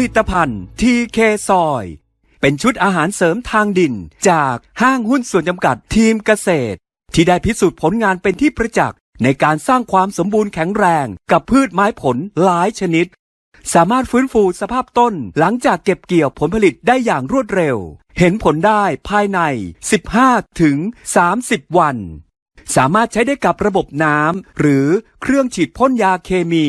ลิตภัณฑ์ทีเคซอย เป็นชุดอาหารเสริมทางดิน จากห้างหุ้นส่วนจำกัดทีมเกษตร ที่ได้พิสูจน์ผลงานเป็นที่ประจักษ์ในการสร้างความสมบูรณ์แข็งแรงกับพืชไม้ผลหลายชนิด สามารถฟื้นฟูสภาพต้นหลังจากเก็บเกี่ยวผลผลิตได้อย่างรวดเร็ว เห็นผลได้ภายใน 15 ถึง 30 วัน สามารถใช้ได้กับระบบน้ำหรือเครื่องฉีดพ่นยาเคมี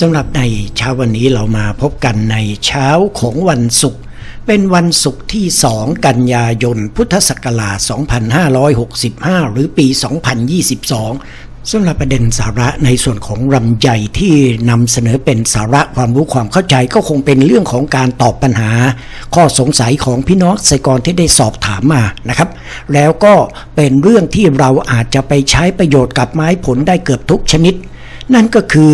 สำหรับในเช้าวันนี้เรามาพบกันในเช้าของวันศุกร์เป็นวันศุกร์ที่ 2 กันยายน พุทธศักราช 2565 หรือปี 2022 สำหรับประเด็นสาระในส่วนของรำใหญ่ที่นำเสนอเป็นสาระความรู้ความเข้าใจก็คงเป็นเรื่องของการตอบปัญหา ข้อสงสัยของพี่น้องเกษตรกรที่ได้สอบถามมานะครับ แล้วก็เป็นเรื่องที่เราอาจจะไปใช้ประโยชน์กับไม้ผลได้เกือบทุกชนิด นั่นก็คือ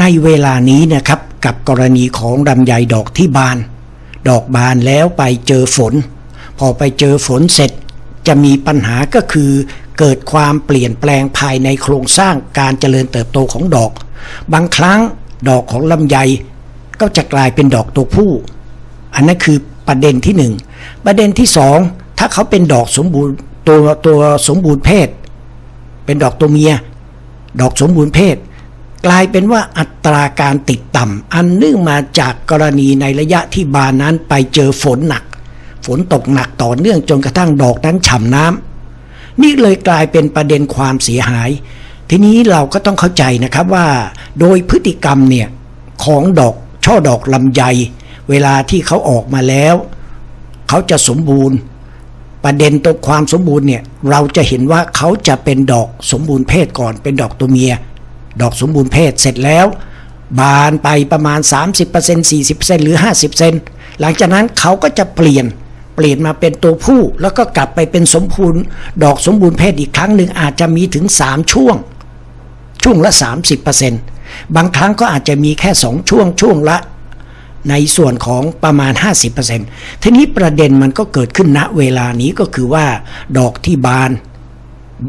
ในเวลานี้นะครับกับกรณีของลำไยดอกที่บาน ดอกบานแล้วไปเจอฝน พอไปเจอฝนเสร็จ จะมีปัญหาก็คือ เกิดความเปลี่ยนแปลงภายในโครงสร้างการเจริญเติบโตของดอก บางครั้งดอกของลำไยก็จะกลายเป็นดอกตัวผู้ อันนั้นคือประเด็นที่หนึ่งประเด็นที่สองถ้าเขาเป็นดอกสมบูรณ์ตัวตัวสมบูรณ์เพศ เป็นดอกตัวเมีย ดอกสมบูรณ์เพศ กลายเป็นว่าอัตราการติดต่ำอันเนื่องมาจากกรณีในระยะที่บานนั้นไปเจอฝนหนัก ฝนตกหนักต่อเนื่องจนกระทั่งดอกนั้นฉ่ำน้ำนี่เลยกลายเป็นประเด็นความเสียหาย ทีนี้เราก็ต้องเข้าใจนะครับว่า โดยพฤติกรรมเนี่ยของดอกช่อดอกลำไย เวลาที่เขาออกมาแล้ว เขาจะสมบูรณ์ ประเด็นตัวความสมบูรณ์เนี่ยเราจะเห็นว่าเขาจะเป็นดอกสมบูรณ์เพศก่อนเป็นดอกตัวเมีย ดอกสมบูรณ์เพศเสร็จแล้ว บานไปประมาณ 30% 40%หรือ 50เซนหลังจากนั้นเขาก็จะเปลี่ยนเปลี่ยนมาเป็นตัวผู้ แล้วก็กลับไปเป็นสมบูรณ์ดอกสมบูรณ์เพศอีกครั้งหนึ่งอาจจะมีถึง 3 ช่วง ช่วงละ 30%บางครั้งก็อาจจะมีแค่ 2 ช่วงช่วงละในส่วนของประมาณ 50%ทีนี้ประเด็นมันก็เกิดขึ้นณเวลานี้ก็คือว่า ดอกที่บาน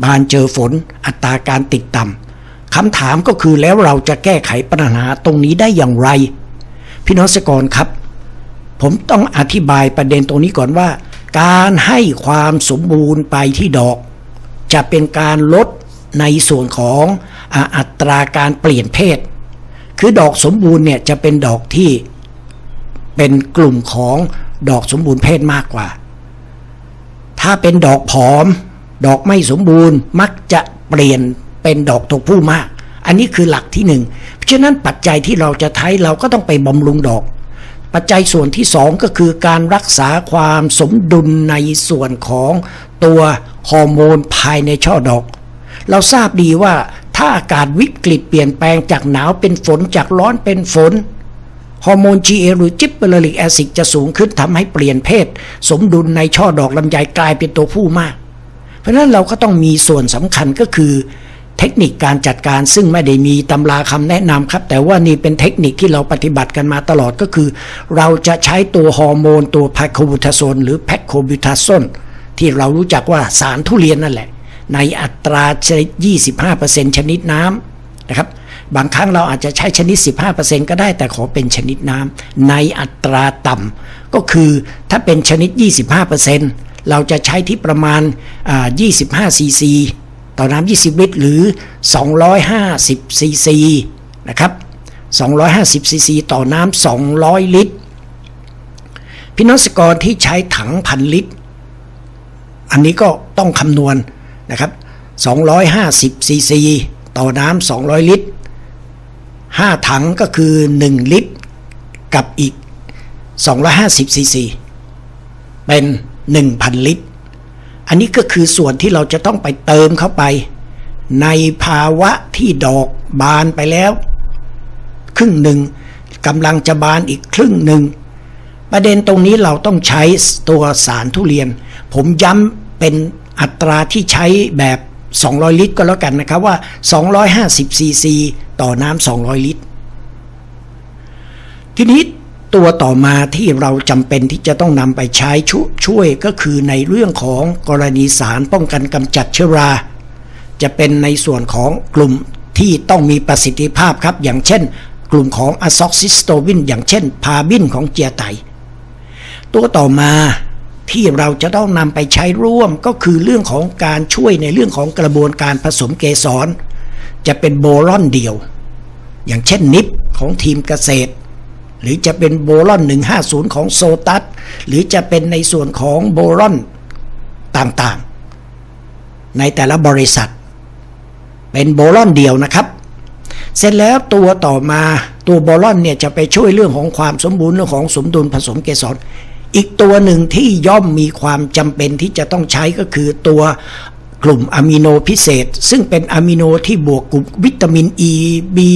บานเจอฝนอัตราการติดต่ำ คำถามก็คือแล้วเราจะแก้ไขปัญหาตรงนี้ได้อย่างไร พี่น้องสกรครับ ผมต้องอธิบายประเด็นตรงนี้ก่อนว่า การให้ความสมบูรณ์ไปที่ดอก จะเป็นการลดในส่วนของอัตราการเปลี่ยนเพศ คือดอกสมบูรณ์เนี่ยจะเป็นดอกที่เป็นกลุ่มของดอกสมบูรณ์เพศมากกว่า ถ้าเป็นดอกผอม ดอกไม่สมบูรณ์มักจะเปลี่ยน เป็นดอกตัวผู้มาก อันนี้คือหลักที่หนึ่งเพราะฉะนั้นปัจจัยที่เราจะใช้เราก็ต้องไปบำรุงดอก ปัจจัยส่วนที่สองก็คือการรักษาความสมดุลในส่วนของตัวฮอร์โมนภายในช่อดอก เราทราบดีว่าถ้าอากาศวิกฤตเปลี่ยนแปลงจากหนาวเป็นฝนจากร้อนเป็นฝนฮอร์โมน GA หรือจิบเบอร์ลิกแอซิดจะสูงขึ้นทำให้เปลี่ยนเพศ สมดุลในช่อดอกลำไยกลายเป็นตัวผู้มาก เพราะฉะนั้นเราก็ต้องมีส่วนสำคัญก็คือ เทคนิคการจัดการซึ่งไม่ได้มีตำราคำแนะนำครับ แต่ว่านี่เป็นเทคนิคที่เราปฏิบัติกันมาตลอดก็คือ เราจะใช้ตัวฮอร์โมนตัวแพคโคบูทาโซนหรือแพคโคบูทาโซนที่เรารู้จักว่าสารทุเรียนนั่นแหละ ในอัตราชนิด25%ชนิดน้ำนะครับ บางครั้งเราอาจจะใช้ชนิด 15%ก็ได้แต่ขอเป็นชนิดน้ำในอัตราต่ำก็คือถ้าเป็นชนิด 25%เราจะใช้ที่ประมาณอ่า25ซีซี ต่อน้ำ20 ลิตร หรือ 250 ซีซีนะครับ 250 ซีซี ต่อน้ำ200 ลิตร พี่น้องสกรที่ใช้ถังพันลิตร อันนี้ก็ต้องคำนวณนะครับ 250 ซีซี ต่อน้ำ200 ลิตร 5 ถังก็คือ 1 ลิตร กับอีก 250 ซีซี เป็น 1,000 ลิตร อันนี้ก็คือส่วนที่เราจะต้องไปเติมเข้าไป ในภาวะที่ดอกบานไปแล้ว ครึ่งหนึ่งกำลังจะบานอีกครึ่งหนึ่งประเด็นตรงนี้เราต้องใช้ตัวสารทุเรียน ผมย้ำเป็นอัตราที่ใช้แบบ 200 ลิตรก็แล้วกันนะครับว่า 250ซีซีต่อน้ำ200 ลิตร ทีนี้ ตัวต่อมาที่เราจำเป็นที่จะต้องนำไปใช้ชช่วยก็คือในเรื่องของกรณีสารป้องกันกำจัดเชื้อรา จะเป็นในส่วนของกลุ่มที่ต้องมีประสิทธิภาพครับ อย่างเช่น กลุ่มของอะซอกซิสโตวิน อย่างเช่น พาบินของเจียไต ตัวต่อมาที่เราจะต้องนำไปใช้ร่วมก็คือเรื่องของการช่วยในเรื่องของกระบวนการผสมเกสร จะเป็นโบรอนเดียว อย่างเช่นนิปของทีมเกษตร หรือจะเป็นโบรอน 150 ของโซตัส หรือจะเป็นในส่วนของโบรอนต่างๆ ในแต่ละบริษัท เป็นโบรอนเดียวนะครับ เสร็จแล้วตัวต่อมาตัวโบรอนเนี่ยจะไปช่วยเรื่องของความสมบูรณ์เรื่องของสมดุลผสมเกสรอีกตัวหนึ่งที่ย่อมมีความจำเป็นที่จะต้องใช้ก็คือตัว กลุ่มอะมิโนพิเศษ ซึ่งเป็นอะมิโนที่บวกกลุ่มวิตามินอ e, ีบี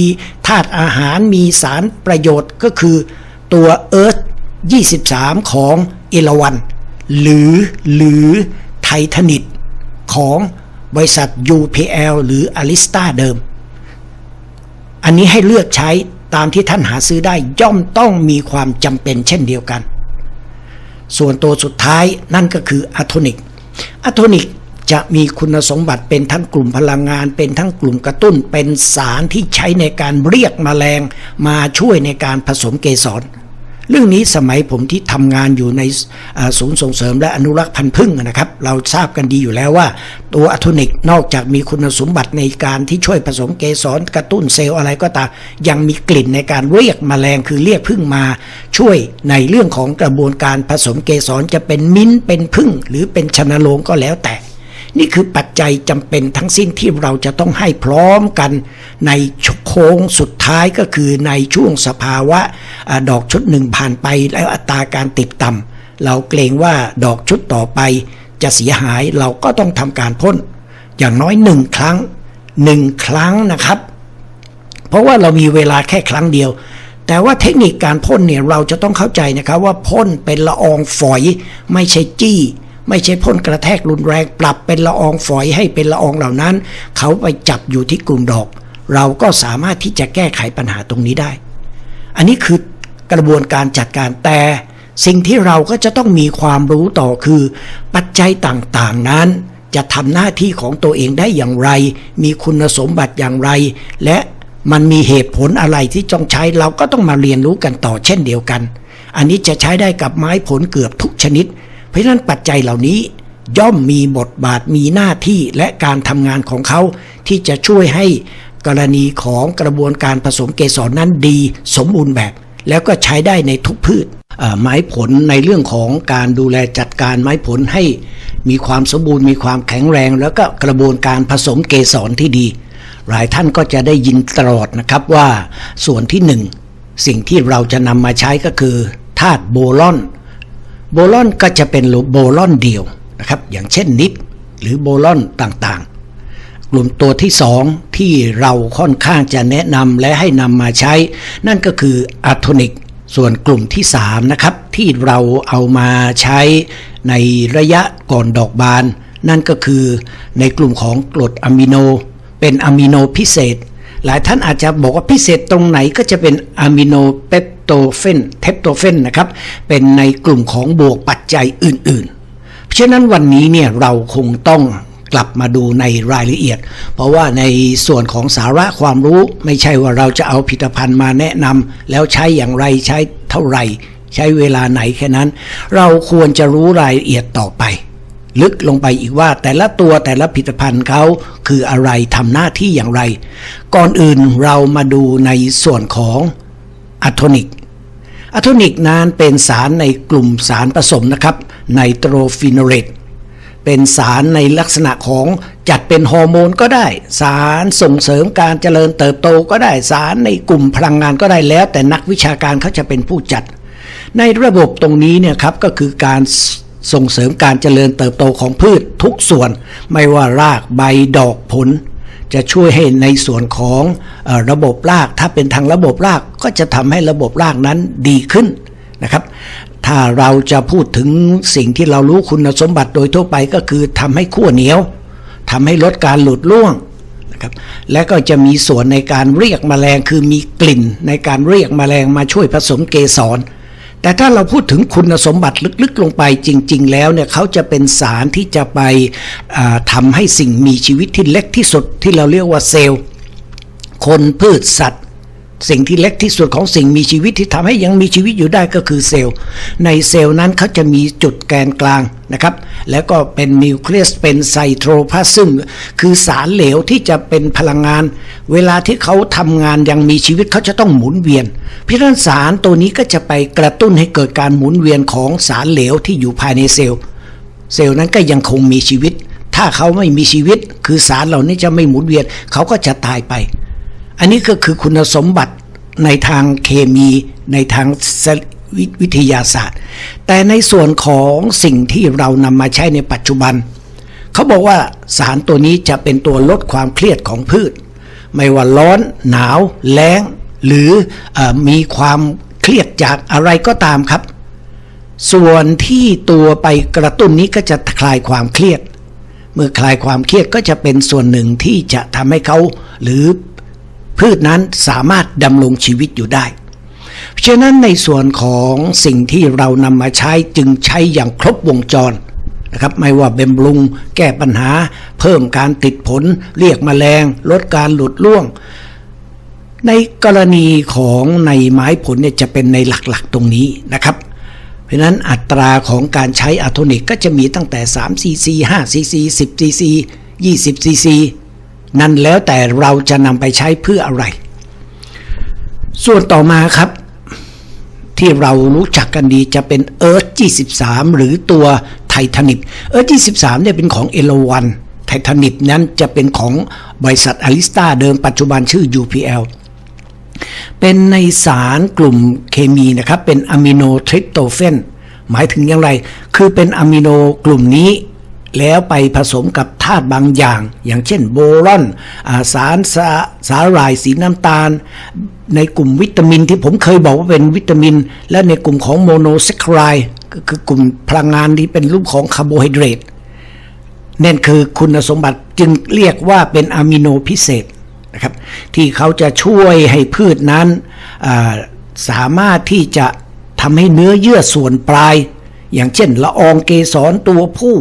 ธาตุอาหารมีสารประโยชน์ก็คือ ตัวเอิร์ธ23 ของเอราวัน หรือหรือไททานิตของบริษัท UPL หรืออลิสตาเดิม อันนี้ให้เลือกใช้ตามที่ท่านหาซื้อได้ย่อมต้องมีความจำเป็นเช่นเดียวกัน ส่วนตัวสุดท้ายนั่นก็คืออะโทนิกอะโทนิก จะมีคุณสมบัติเป็นทั้งกลุ่มพลังงาน เป็นทั้งกลุ่มกระตุ้น เป็นสารที่ใช้ในการเรียกมแมลงมาช่วยในการผสมเกสร เรื่องนี้สมัยผมที่ทำงานอยู่ในศูนย์ส่งเสริมและอนุรักษ์พันธุ์พึ่งนะครับ เราทราบกันดีอยู่แล้วว่า ตัวอะโทนิกนอกจากมีคุณสมบัติในการที่ช่วยผสมเกสรกระตุ้นเซลล์อะไรก็ตามยังมีกลิ่นในการเรียกมแมลงคือเรียกพึ่งมา ช่วยในเรื่องของกระบวนการผสมเกสรจะเป็นมิ้นเป็นพึ่งหรือเป็นชนโรงก็แล้วแต่ นี่คือปัจจัยจำเป็นทั้งสิ้นที่เราจะต้องให้พร้อมกัน ในโค้งสุดท้ายก็คือในช่วงสภาวะอะดอกชุดหนึ่งผ่านไปแล้วอัตราการติดต่ำเราเกรงว่าดอกชุดต่อไป จะเสียหายเราก็ต้องทำการพ่นอย่างน้อยหนึ่งครั้งหนึ่งครั้งนะครับ เพราะว่าเรามีเวลาแค่ครั้งเดียวแต่ว่าเทคนิคการพ่นเนี่ยเราจะต้องเข้าใจนะครับว่าพ่นเป็นละอองฝอยไม่ใช่จี้ ไม่ใช่พ่นกระแทกรุนแรงปรับเป็นละอองฝอยให้เป็นละอองเหล่านั้น เขาไปจับอยู่ที่กลุ่มดอก เราก็สามารถที่จะแก้ไขปัญหาตรงนี้ได้ อันนี้คือกระบวนการจัดการแต่สิ่งที่เราก็จะต้องมีความรู้ต่อคือ ปัจจัยต่างๆนั้น จะทำหน้าที่ของตัวเองได้อย่างไร มีคุณสมบัติอย่างไร และมันมีเหตุผลอะไรที่ต้องใช้เราก็ต้องมาเรียนรู้กันต่อเช่นเดียวกัน อันนี้จะใช้ได้กับไม้ผลเกือบทุกชนิด เพราะฉะนั้นปัจจัยเหล่านี้ย่อมมีบทบาทมีหน้าที่และการทำงานของเขาที่จะช่วยให้กรณีของกระบวนการผสมเกสรนั้นดีสมบูรณ์แบบ แล้วก็ใช้ได้ในทุกพืชไม้ผลในเรื่องของการดูแลจัดการไม้ผลให้มีความสมบูรณ์มีความแข็งแรง แล้วก็กระบวนการผสมเกสรที่ดี หลายท่านก็จะได้ยินตลอดนะครับว่าส่วนที่หนึ่งสิ่งที่เราจะนำมาใช้ก็คือธาตุโบรอน โบรอนก็จะเป็นโบรอนเดียวนะครับ อย่างเช่นนิปหรือโบรอนต่างๆ กลุ่มตัวที่สองที่เราค่อนข้างจะแนะนำและให้นำมาใช้ นั่นก็คืออะโทนิกส่วนกลุ่มที่สามนะครับที่เราเอามาใช้ในระยะก่อนดอกบาน นั่นก็คือในกลุ่มของกรดอะมิโน เป็นอะมิโนพิเศษ หลายท่านอาจจะบอกว่าพิเศษตรงไหนก็จะเป็นอะมิโนเปปโตเฟนเทปโตเฟนนะครับ เป็นในกลุ่มของบวกปัจจัยอื่นๆ เพราะฉะนั้นวันนี้เนี่ยเราคงต้องกลับมาดูในรายละเอียด เพราะว่าในส่วนของสาระความรู้ไม่ใช่ว่าเราจะเอาผลิตภัณฑ์มาแนะนำแล้วใช้อย่างไรใช้เท่าไหร่ ใช้เวลาไหนแค่นั้น เราควรจะรู้รายละเอียดต่อไป ลึกลงไปอีกว่าแต่ละตัวแต่ละผลิตภัณฑ์เขาคืออะไรทำหน้าที่อย่างไร ก่อนอื่นเรามาดูในส่วนของอะโทนิกอะโทนิกนั้นเป็นสารในกลุ่มสารผสมนะครับไนโตรฟินอเรตเป็นสารในลักษณะของจัดเป็นฮอร์โมนก็ได้ สารส่งเสริมการเจริญเติบโตก็ได้สารในกลุ่มพลังงานก็ได้แล้ว แต่นักวิชาการเขาจะเป็นผู้จัด ในระบบตรงนี้เนี่ยครับก็คือการ ส่งเสริมการเจริญเติบโตของพืชทุกส่วน ไม่ว่ารากใบดอกผล จะช่วยให้ในส่วนของอระบบราก ถ้าเป็นทางระบบรากก็จะทำให้ระบบรากนั้นดีขึ้นนะครับถ้าเราจะพูดถึงสิ่งที่เรารู้คุณสมบัติโดยทั่วไปก็คือทำให้ขั้วเหนียวทำให้ลดการหลุดร่วงนะครับและก็จะมีส่วนในการเรียกแมลงคือมีกลิ่นในการเรียกแมลงมาช่วยผสมเกสร แต่ถ้าเราพูดถึงคุณสมบัติลึกๆลงไปจริง ๆ แล้วเนี่ยเขาจะเป็นสารที่จะไปทำทำให้สิ่งมีชีวิตที่เล็กที่สุดที่เราเรียกว่าเซลล์ คนพืชสัตว์ สิ่งที่เล็กที่สุดของสิ่งมีชีวิตที่ทำให้ยังมีชีวิตอยู่ได้ก็คือเซลล์ ในเซลล์นั้นเขาจะมีจุดแกนกลางนะครับแล้วก็เป็นนิวเคลียสเป็นไซโทรพลาซึมคือสารเหลวที่จะเป็นพลังงาน เวลาที่เขาทำงานยังมีชีวิตเขาจะต้องหมุนเวียนเพราะฉะนั้นสารตัวนี้ก็จะไปกระตุ้นให้เกิดการหมุนเวียนของสารเหลวที่อยู่ภายในเซลล์ เซลล์นั้นก็ยังคงมีชีวิต ถ้าเขาไม่มีชีวิต คือสารเหล่านี้จะไม่หมุนเวียนเขาก็จะตายไป อันนี้ก็คือคุณสมบัติในทางเคมีในทางวิวิทยาศาสตร์ แต่ในส่วนของสิ่งที่เรานำมาใช้ในปัจจุบัน เขาบอกว่าสารตัวนี้จะเป็นตัวลดความเครียดของพืช ไม่ว่าร้อน หนาว แล้ง หรืออมีความเครียดจากอะไรก็ตามครับ ส่วนที่ตัวไปกระตุ้นนี้ก็จะคลายความเครียด เมื่อคลายความเครียดก็จะเป็นส่วนหนึ่งที่จะทำให้เขาหรือ พืชนั้นสามารถดำรงชีวิตอยู่ได้เพราะฉะนั้นในส่วนของสิ่งที่เรานำมาใช้จึงใช้อย่างครบวงจรนะครับไม่ว่าเบำรุงแก้ปัญหา เพิ่มการติดผล เรียกแมลง ลดการหลุดร่วง ในกรณีของในไม้ผลเนี่ยจะเป็นในหลักๆตรงนี้นะครับ เพราะฉะนั้นอัตราของการใช้อะโทนิกก็จะมีตั้งแต่3 cc 5 cc 10 cc 20 cc นั่นแล้วแต่เราจะนำไปใช้เพื่ออะไร ส่วนต่อมาครับ ที่เรารู้จักกันดีจะเป็นเอิร์ธ23 หรือตัวไททานิปเอิร์ธ23เนี่ยเป็นของเอโลวันไททานิปนั้นจะเป็นของบริษัทอลิสตาเดิมปัจจุบันชื่อ UPL เป็นในสารกลุ่มเคมีนะครับ เป็นอะมิโนทริปโตเฟนหมายถึงอย่างไร คือเป็นอะมิโนกลุ่มนี้ แล้วไปผสมกับธาตุบางอย่าง อย่างเช่นโบรอนอสารสาสาหร่ายสีน้ำตาล ในกลุ่มวิตามินที่ผมเคยบอกว่าเป็นวิตามิน และในกลุ่มของโมโนแซคคารายก็คือกลุ่มพลังงานที่เป็นรูปของคาร์โบไฮเดรตนั่นคือคุณสมบัติจึงเรียกว่าเป็นอะมิโนพิเศษนะครับที่เขาจะช่วยให้พืชนั้นสามารถที่จะทำให้เนื้อเยื่อส่วนปลาย อย่างเช่นละอองเกสรตัวผู้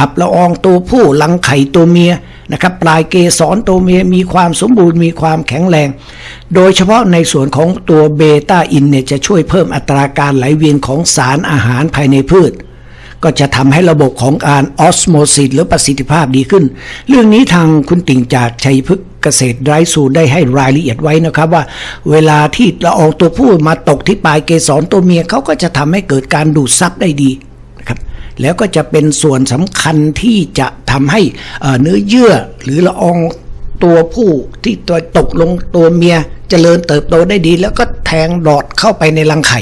อับละอองตัวผู้หลังไข่ตัวเมียนะครับปลายเกสรตัวเมียมีความสมบูรณ์มีความแข็งแรง โดยเฉพาะในส่วนของตัวเบต้าอินเนี่ยจะช่วยเพิ่มอัตราการไหลเวียนของสารอาหารภายในพืช ก็จะทำให้ระบบของการออสโมซิสหรือประสิทธิภาพดีขึ้น เรื่องนี้ทางคุณติ่งจากชัยพฤกษ์เกษตรไร้สูตรได้ให้รายละเอียดไว้นะครับว่า เวลาที่ละอองตัวผู้มาตกที่ปลายเกสรตัวเมียเขาก็จะทำให้เกิดการดูดซับได้ดี แล้วก็จะเป็นส่วนสำคัญที่จะทำให้เนื้อเยื่อหรือละอองตัวผู้ที่ตัวตกลงตัวเมียเจริญเติบโตได้ดี แล้วก็แทงดอดเข้าไปในรังไข่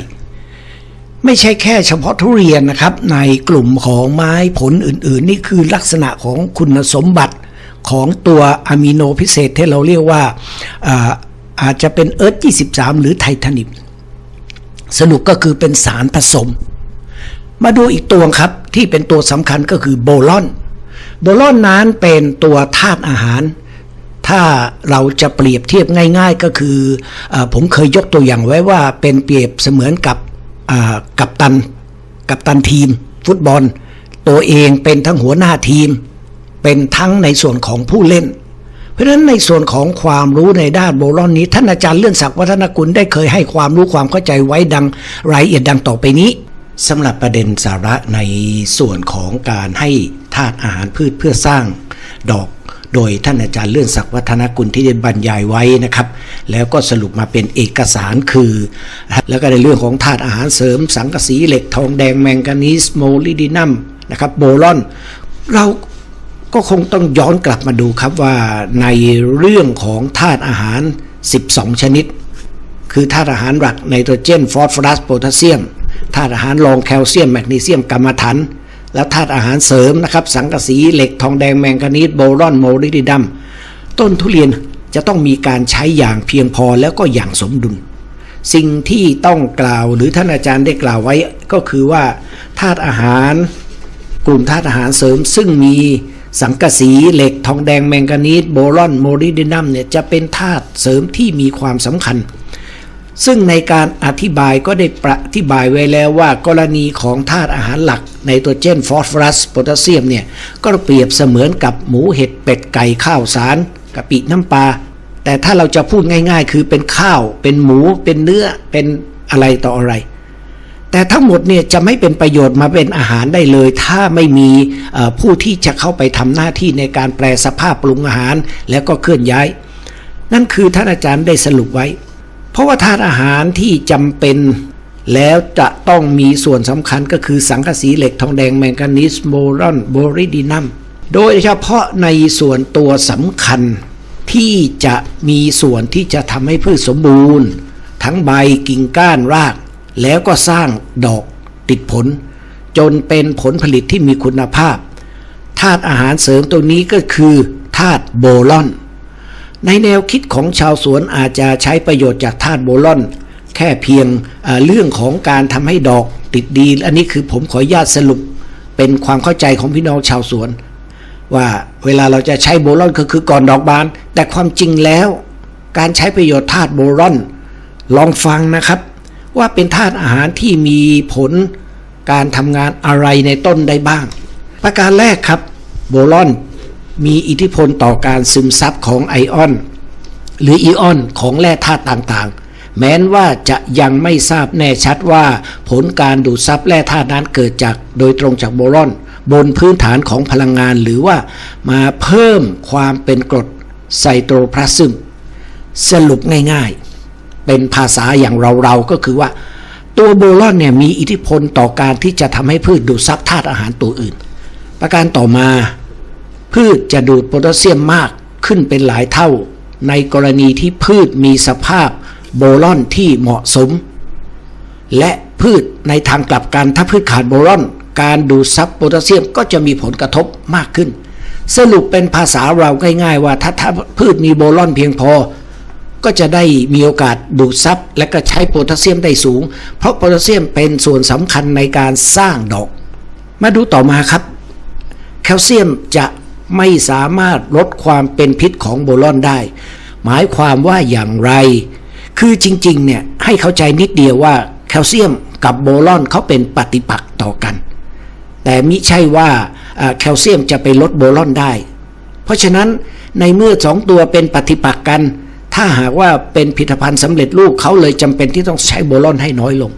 ไม่ใช่แค่เฉพาะทุเรียนนะครับ ในกลุ่มของไม้ผลอื่น ๆ นี่คือลักษณะของคุณสมบัติของตัวอะมิโนพิเศษที่เราเรียกว่าอาอาจจะเป็นเอิร์ธ23 หรือไททานิมสรุปก็คือเป็นสารผสม มาดูอีกตัวครับที่เป็นตัวสำคัญก็คือโบลอน โบลอนนั้นเป็นตัวธาตุอาหาร ถ้าเราจะเปรียบเทียบง่าย ๆ ก็คืออผมเคยยกตัวอย่างไว้ว่าเป็นเปรียบเสมือนกับกัปตันกัปตันทีม ฟุตบอล ตัวเองเป็นทั้งหัวหน้าทีม เป็นทั้งในส่วนของผู้เล่น เพราะฉะนั้นในส่วนของความรู้ในด้านโบลอนนี้ ท่านอาจารย์เลื่อนศักดิ์วัฒนกุลได้เคยให้ความรู้ความเข้าใจไว้ดังรายละเอียดดังต่อไปนี้ สำหรับประเด็นสาระในส่วนของการให้ธาตุอาหารพืชเพื่อสร้างดอก โดยท่านอาจารย์เลื่อนศักดิ์วัฒนกุลที่ได้บรรยายไว้นะครับ แล้วก็สรุปมาเป็นเอกสารคือ แล้วก็ในเรื่องของธาตุอาหารเสริม สังกะสีเหล็กทองแดงแมงกานีสโมลิดินัมนะครับโบรอนเราก็คงต้องย้อนกลับมาดูครับว่าในเรื่องของธาตุอาหาร 12 ชนิด คือธาตุอาหารหลักไนโตรเจนฟอสฟอรัสโพแทสเซียม ธาตุอาหารรองแคลเซียมแมกนีเซียมกัมมันถันและธาตุอาหารเสริมนะครับ สังกะสีเหล็กทองแดงแมงกานีสโบรอนโมลิดิดัมต้นทุเรียนจะต้องมีการใช้อย่างเพียงพอแล้วก็อย่างสมดุล สิ่งที่ต้องกล่าวหรือท่านอาจารย์ได้กล่าวไว้ก็คือว่าธาตุอาหารกลุ่มธาตุอาหารเสริม ซึ่งมีสังกะสีเหล็กทองแดงแมงกานีสโบรอนโมลิบเดนัมเนี่ยจะเป็นธาตุเสริมที่มีความสำคัญ ซึ่งในการอธิบายก็ได้ประอธิบายไว้แล้วว่ากรณีของธาตุอาหารหลักไนโตรเจนฟอสฟอรัสโพแทสเซียมเนี่ยก็เปรียบเสมือนกับหมูเห็ดเป็ดไก่ข้าวสารกะปิน้ำปลาแต่ถ้าเราจะพูดง่าย ๆ คือเป็นข้าวเป็นหมูเป็นเนื้อเป็นอะไรต่ออะไร แต่ทั้งหมดเนี่ยจะไม่เป็นประโยชน์มาเป็นอาหารได้เลย ถ้าไม่มีผู้ที่จะเข้าไปทำหน้าที่ในการแปลสภาพปรุงอาหารแล้วก็เคลื่อนย้าย นั่นคือท่านอาจารย์ได้สรุปไว้ เพราะว่าธาตุอาหารที่จำเป็นแล้วจะต้องมีส่วนสำคัญก็คือสังกะสีเหล็กทองแดงแมงกานีสโบรอนโบริดินัม โดยเฉพาะในส่วนตัวสำคัญที่จะมีส่วนที่จะทำให้พืชสมบูรณ์ ทั้งใบกิ่งก้านราก แล้วก็สร้างดอกติดผล จนเป็นผลผลิตที่มีคุณภาพธาตุอาหารเสริมตัวนี้ก็คือธาตุโบรอน ในแนวคิดของชาวสวนอาจจะใช้ประโยชน์จากธาตุโบรอน แค่เพียงเรื่องของการทำให้ดอกติดดี อันนี้คือผมขออนุญาตสรุปเป็นความเข้าใจของพี่น้องชาวสวน ว่าเวลาเราจะใช้โบรอนก็คือก่อนดอกบาน แต่ความจริงแล้ว การใช้ประโยชน์ธาตุโบรอน ลองฟังนะครับ ว่าเป็นธาตุอาหารที่มีผลการทำงานอะไรในต้นได้บ้าง ประการแรกครับโบรอน มีอิทธิพลต่อการซึมซับของไอออน หรืออิออนของแร่ธาตุต่างๆ แม้นว่าจะยังไม่ทราบแน่ชัดว่า ผลการดูดซับแร่ธาตุนั้นเกิดจากโดยตรงจากโบรอน บนพื้นฐานของพลังงานหรือว่ามาเพิ่มความเป็นกรดไซโตรพลาซึมสรุปง่ายๆ เป็นภาษาอย่างเราๆก็คือว่า ตัวโบรอนเนี่ยมีอิทธิพลต่อการที่จะทำให้พืชดูดซับธาตุอาหารตัวอื่น ประการต่อมา พืชจะดูดโพแทสเซียมมากขึ้นเป็นหลายเท่า ในกรณีที่พืชมีสภาพโบรอนที่เหมาะสม และพืชในทางกลับกันถ้าพืชขาดโบรอน การดูดซับโพแทสเซียมก็จะมีผลกระทบมากขึ้น สรุปเป็นภาษาเราง่ายๆว่าถ้าถ้าพืชมีโบรอนเพียงพอ ก็จะได้มีโอกาสดูดซับและก็ใช้โพแทสเซียมได้สูง เพราะโพแทสเซียมเป็นส่วนสำคัญในการสร้างดอก มาดูต่อมาครับ แคลเซียมจะ ไม่สามารถลดความเป็นพิษของโบรอนได้ หมายความว่าอย่างไร คือจริงๆเนี่ยให้เข้าใจนิดเดียวว่าแคลเซียมกับโบรอนเขาเป็นปฏิปักษ์ต่อกัน แต่มิใช่ว่าแคลเซียมจะไปลดโบรอนได้ เพราะฉะนั้นในเมื่อสองตัวเป็นปฏิปักษ์กัน ถ้าหากว่าเป็นผลิตภัณฑ์สำเร็จรูปเขาเลยจำเป็นที่ต้องใช้โบรอนให้น้อยลง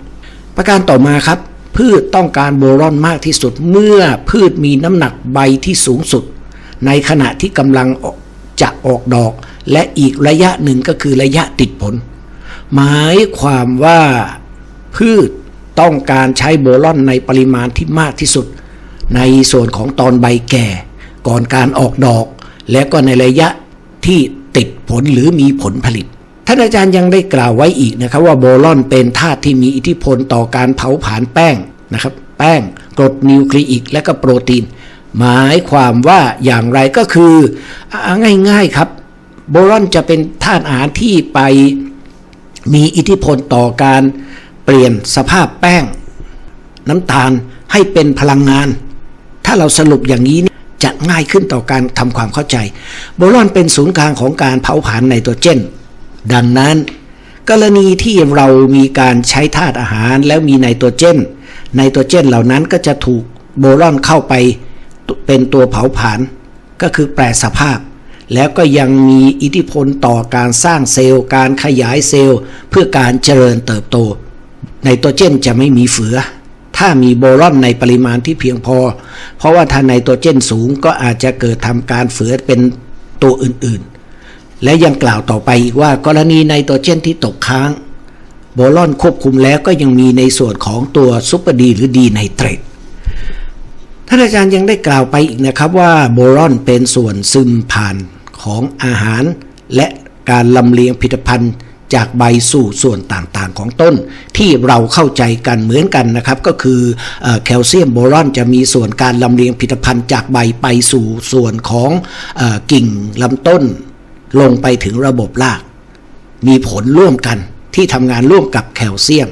ประการต่อมาครับ พืชต้องการโบรอนมากที่สุดเมื่อพืชมีน้ำหนักใบที่สูงสุด ในขณะที่กำลังจะออกดอก และอีกระยะหนึ่งก็คือระยะติดผล หมายความว่าพืชต้องการใช้โบรอนในปริมาณที่มากที่สุด ในส่วนของตอนใบแก่ ก่อนการออกดอก และก็ในระยะที่ติดผลหรือมีผลผลิตท่านอาจารย์ยังได้กล่าวไว้อีกนะครับว่าโบรอนเป็นธาตุที่มีอิทธิพลต่อการเผาผลาญแป้งนะครับ แป้งกรดนิวคลีอิกและก็โปรตีน หมายความว่าอย่างไรก็คืออ่าง่ายๆครับโบรอนจะเป็นธาตุอาหารที่ไปมีอิทธิพลต่อการเปลี่ยนสภาพแป้ง น้ำตาลให้เป็นพลังงาน ถ้าเราสรุปอย่างนี้นี่จะง่ายขึ้นต่อการทำความเข้าใจ โบรอนเป็นศูนย์กลางของการเผาผลาญไนโตรเจน ดังนั้น กรณีที่เรามีการใช้ธาตุอาหารแล้วมีไนโตรเจนไนโตรเจนเหล่านั้นก็จะถูกโบรอนเข้าไป เป็นตัวเผาผลาญก็คือแปรสภาพ แล้วก็ยังมีอิทธิพลต่อการสร้างเซลล์ การขยายเซลล์ เพื่อการเจริญเติบโตไนโตรเจนจะไม่มีเฟือ ถ้ามีโบรอนในปริมาณที่เพียงพอ เพราะว่าถ้าไนโตรเจนสูงก็อาจจะเกิดทำการเฟือเป็นตัวอื่นๆ และยังกล่าวต่อไปอีกว่ากรณีไนโตรเจนที่ตกค้างโบรอนควบคุมแล้วก็ยังมีในส่วนของตัวซุปเปอร์ดีหรือดีไนเตรต ท่านอาจารย์ยังได้กล่าวไปอีกนะครับว่าโบรอนเป็นส่วนซึมผ่านของอาหาร และการลำเลียงผลิตภัณฑ์จากใบสู่ส่วนต่างๆของต้น ที่เราเข้าใจกันเหมือนกันนะครับ ก็คืออแคลเซียมโบรอนจะมีส่วนการลำเลียงผลิตภัณฑ์จากใบไปสู่ส่วนของอกิ่งลำต้น ลงไปถึงระบบราก มีผลร่วมกันที่ทำงานร่วมกับแคลเซียม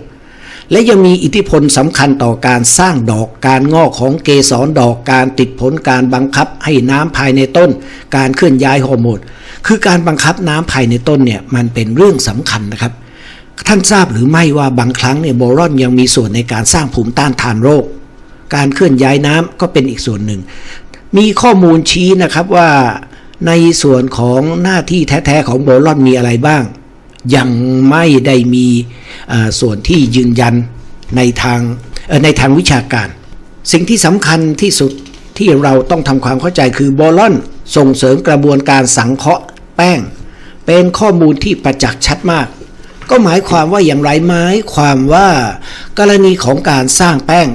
และยังมีอิทธิพลสำคัญต่อการสร้างดอกการงอกของเกสรดอกการติดผลการบังคับให้น้ำภายในต้น การเคลื่อนย้ายฮอร์โมนคือการบังคับน้ำภายในต้นเนี่ยมันเป็นเรื่องสำคัญนะครับ ท่านทราบหรือไม่ว่าบางครั้งเนี่ยโบรอนยังมีส่วนในการสร้างภูมิต้านทานโรค การเคลื่อนย้ายน้ำก็เป็นอีกส่วนหนึ่ง มีข้อมูลชี้นะครับว่าในส่วนของหน้าที่แท้ๆของโบรอนมีอะไรบ้าง ยังไม่ได้มีส่วนที่ยืนยันในทางในทางวิชาการ สิ่งที่สำคัญที่สุดที่เราต้องทำความเข้าใจคือโบรอนส่งเสริมกระบวนการสังเคราะห์แป้ง เป็นข้อมูลที่ประจักษ์ชัดมาก ก็หมายความว่าอย่างไรหมายความว่ากรณีของการสร้างแป้ง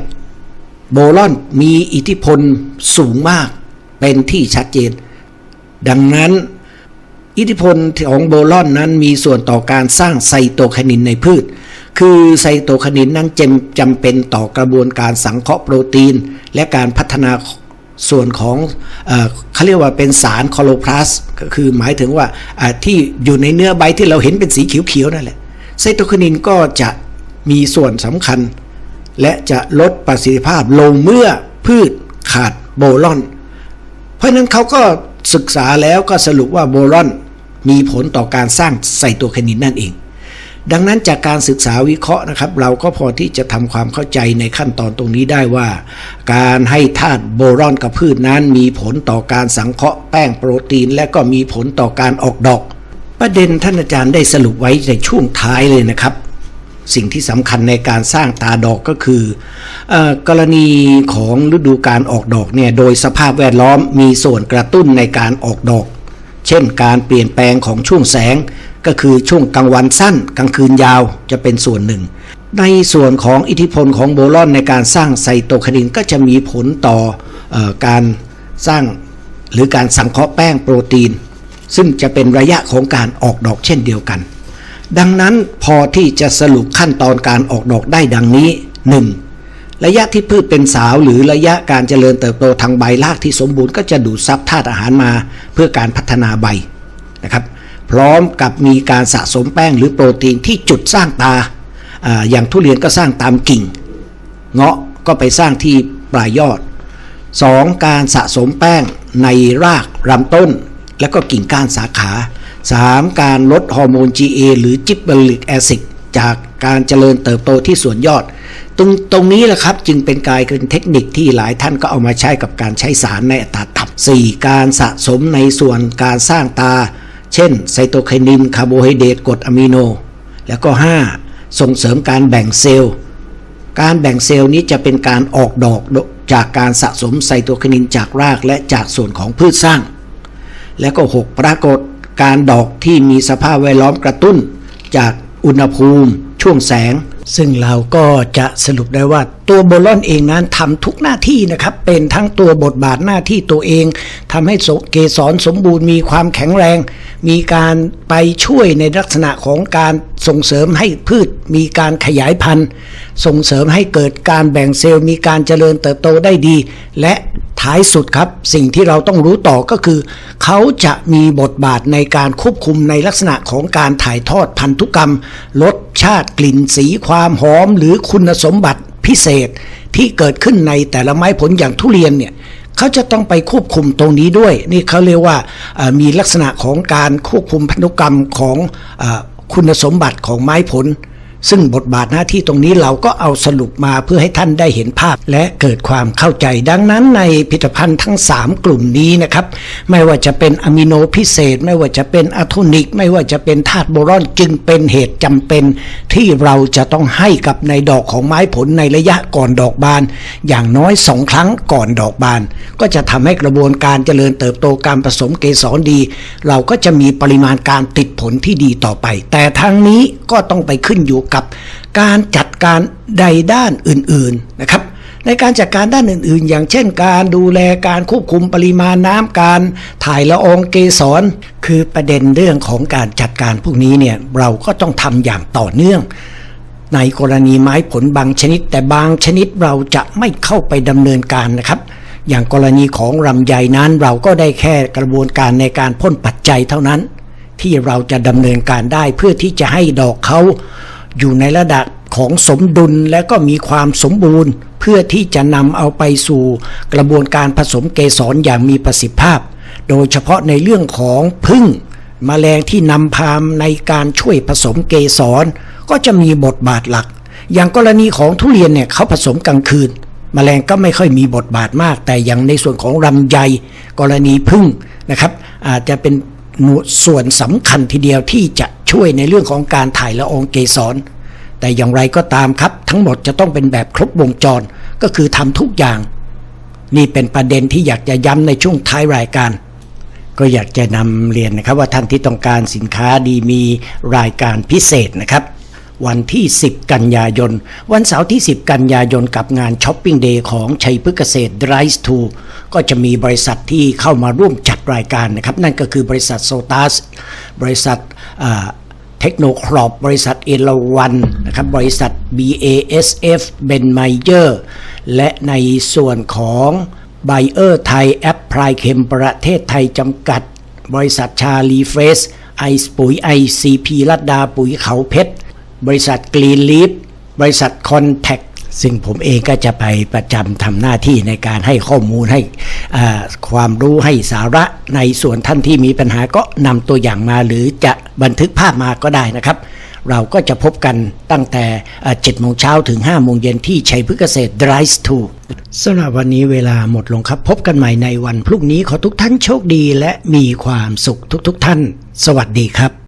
โบรอนมีอิทธิพลสูงมากเป็นที่ชัดเจน ดังนั้น อิทธิพลของโบรอนนั้นมีส่วนต่อการสร้างไซโตไคนินในพืช คือไซโตไคนินนั้นจำจำเป็นต่อกระบวนการสังเคราะห์โปรตีน และการพัฒนาส่วนของเขาเรียกว่าเป็นสารคอโลพลาสก็คือหมายถึงว่าที่อยู่ในเนื้อใบที่เราเห็นเป็นสีเขียวๆนั่นแหละไซโตไคนินก็จะมีส่วนสำคัญ และจะลดประสิทธิภาพลงเมื่อพืชขาดโบรอน เพราะนั้นเขาก็ ศึกษาแล้วก็สรุปว่าโบรอนมีผลต่อการสร้างไซโตไคนินนั่นเอง ดังนั้นจากการศึกษาวิเคราะห์นะครับ เราก็พอที่จะทำความเข้าใจในขั้นตอนตรงนี้ได้ว่า การให้ธาตุโบรอนกับพืชนั้นมีผลต่อการสังเคราะห์แป้งโปรตีน และก็มีผลต่อการออกดอก ประเด็นท่านอาจารย์ได้สรุปไว้ในช่วงท้ายเลยนะครับ สิ่งที่สำคัญในการสร้างตาดอกก็คืออกรณีของฤดูการออกดอกเนี่ยโดยสภาพแวดล้อมมีส่วนกระตุ้นในการออกดอก เช่นการเปลี่ยนแปลงของช่วงแสง ก็คือช่วงกลางวันสั้น กลางคืนยาวจะเป็นส่วนหนึ่ง ในส่วนของอิทธิพลของโบรอนในการสร้างไซโตคนินก็จะมีผลต่ออการสร้างหรือการสังเคราะห์แป้งโปรตีน ซึ่งจะเป็นระยะของการออกดอกเช่นเดียวกัน ดังนั้นพอที่จะสรุปขั้นตอนการออกดอกได้ดังนี้ 1. ระยะที่พืชเป็นสาวหรือระยะการเจริญเติบโตทางใบรากที่สมบูรณ์ก็จะดูดซับธาตุอาหารมาเพื่อการพัฒนาใบนะครับ พร้อมกับมีการสะสมแป้งหรือโปรตีนที่จุดสร้างตาออย่างทุเรียนก็สร้างตามกิ่ง เงาะก็ไปสร้างที่ปลายยอด 2. การสะสมแป้งในรากลำต้น และก็กิ่งก้านสาขา 3. การลดฮอร์โมน GA หรือจิบเบอริกแอซิดจากการเจริญเติบโตที่ส่วนยอด ตรงตรงนี้แหละครับจึงเป็นกลายเป็นเทคนิคที่หลายท่านก็เอามาใช้กับการใช้สารในอัตราต่ำ 4. การสะสมในส่วนการสร้างตา เช่น ไซโตไคนินคาร์โบไฮเดรตกรดอะมิโน แล้วก็ 5. ส่งเสริมการแบ่งเซลล์ การแบ่งเซลล์นี้จะเป็นการออกดอกจากการสะสมไซโตไคนินจากรากและจากส่วนของพืชสร้าง และก็ 6 ปรากฏ การดอกที่มีสภาพแวดล้อมกระตุ้น จากอุณหภูมิ ช่วงแสง ซึ่งเราก็จะสรุปได้ว่าตัวโบลอนเองนั้นทำทุกหน้าที่นะครับ เป็นทั้งตัวบทบาทหน้าที่ตัวเองทำให้เกสรสมบูรณ์มีความแข็งแรง มีการไปช่วยในลักษณะของการส่งเสริมให้พืช มีการขยายพันธุ์ ส่งเสริมให้เกิดการแบ่งเซลล์ มีการเจริญเติบโตได้ดี และ ท้ายสุดครับ สิ่งที่เราต้องรู้ต่อก็คือ เขาจะมีบทบาทในการควบคุมในลักษณะของการถ่ายทอดพันธุกรรมรสชาติกลิ่นสีความหอม หรือคุณสมบัติพิเศษที่เกิดขึ้นในแต่ละไม้ผลอย่างทุเรียนเนี่ยเขาจะต้องไปควบคุมตรงนี้ด้วย นี่เขาเรียกว่ามีลักษณะของการควบคุมพันธุกรรมของอคุณสมบัติของไม้ผล ซึ่งบทบาทหน้าที่ตรงนี้เราก็เอาสรุปมาเพื่อให้ท่านได้เห็นภาพ และเกิดความเข้าใจดังนั้นในผลิตภัณฑ์ทั้ง 3 กลุ่มนี้นะครับ ไม่ว่าจะเป็นอะมิโนพิเศษ ไม่ว่าจะเป็นอะโทนิก ไม่ว่าจะเป็นธาตุโบรอนจึงเป็นเหตุจำเป็น ที่เราจะต้องให้กับในดอกของไม้ผลในระยะก่อนดอกบาน อย่างน้อยสองครั้งก่อนดอกบาน ก็จะทำให้กระบวนการเจริญเติบโตการผสมเกสรดี เราก็จะมีปริมาณการติดผลที่ดีต่อไป แต่ทั้งนี้ก็ต้องไปขึ้นอยู่กับการจัดการใดด้านอื่นๆนะครับ ในการจัดการด้านอื่นๆ อย่างเช่น การดูแลการควบคุมปริมาณน้ำการถ่ายละอองเกสร คือประเด็นเรื่องของการจัดการพวกนี้เนี่ยเราก็ต้องทำอย่างต่อเนื่อง ในกรณีไม้ผลบางชนิด แต่บางชนิดเราจะไม่เข้าไปดำเนินการนะครับอย่างกรณีของลำไยนั้นเราก็ได้แค่กระบวนการในการพ่นปัจจัยเท่านั้น ที่เราจะดำเนินการได้เพื่อที่จะให้ดอกเขา อยู่ในระดับของสมดุลและก็มีความสมบูรณ์ เพื่อที่จะนำเอาไปสู่กระบวนการผสมเกสรอย่างมีประสิทธิภาพ โดยเฉพาะในเรื่องของพึ่งแมลงที่นำพามในการช่วยผสมเกสร ก็จะมีบทบาทหลัก อย่างกรณีของทุเรียนเนี่ยเขาผสมกลางคืนแมลงก็ไม่ค่อยมีบทบาทมาก แต่อย่างในส่วนของลำไยกรณีพึ่งนะครับ อาจจะเป็น ส่วนสำคัญทีเดียวที่จะช่วยในเรื่องของการถ่ายละอองเกสร แต่อย่างไรก็ตามครับ ทั้งหมดจะต้องเป็นแบบครบวงจรก็คือทำทุกอย่าง นี่เป็นประเด็นที่อยากจะย้ำในช่วงท้ายรายการ ก็อยากจะนำเรียนนะครับว่าท่านที่ต้องการสินค้าดีมีรายการพิเศษนะครับ วันที่ 10 กันยายน วันเสาร์ที่ 10 กันยายนกับงานช้อปปิ้งเดย์ของชัยพฤกษเกษตร Drive to ก็จะมีบริษัทที่เข้ามาร่วมจัดรายการนะครับ นั่นก็คือบริษัทโซตัสบริษัทเทคโนครอปบริษัทเอราวันนะครับบริษัท BASF เบนไมเ e อร์และในส่วนของไบเออร์ไทยแอปพลายเคมประเทศไทยจำกัด บริษัทชาลีเฟสไอปุ๋ยไอซีพีรัดดาปุ๋ยเขาเพชร บริษัทกรีนลีฟบริษัทคอนแทคซึ่งผมเองก็จะไปประจำทำหน้าที่ในการให้ข้อมูลให้ความรู้ให้สาระในส่วนท่านที่มีปัญหาก็นำตัวอย่างมาหรือจะบันทึกภาพมาก็ได้นะครับ เราก็จะพบกันตั้งแต่7โมงเช้าถึง5โมงเย็นที่ชัยพฤกษเกษตร Drive to สำหรับวันนี้เวลาหมดลงครับ พบกันใหม่ในวันพรุ่งนี้ขอทุกท่านโชคดีและมีความสุขทุกๆทท่าน สวัสดีครับ